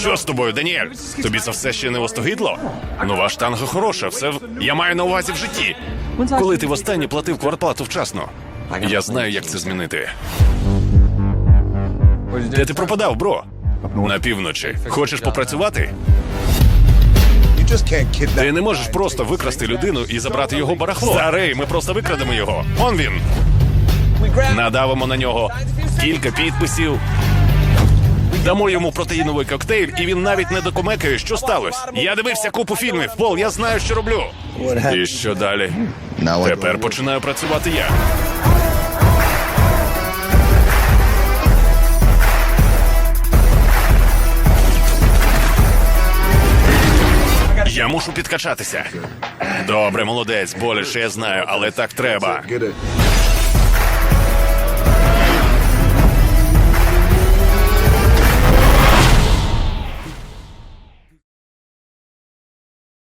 Що з тобою, Даніель? Тобі це все ще не остогидло? Нова штанга хороша, все я маю на увазі в житті. Коли ти востаннє платив квартплату вчасно? Я знаю, як це змінити. Де ти пропадав, бро? На півночі. Хочеш попрацювати? You. Ти не можеш просто викрасти людину і забрати його барахло. Старий, ми просто викрадемо його. Он він. Надавимо на нього кілька підписів. Дамо йому протеїновий коктейль, і він навіть не докумекає, що сталося. Я дивився купу фільмів. Пол, я знаю, що роблю. І що далі? Тепер починаю працювати я. Я мушу підкачатися. Добре, молодець, боляче, я знаю, але так треба.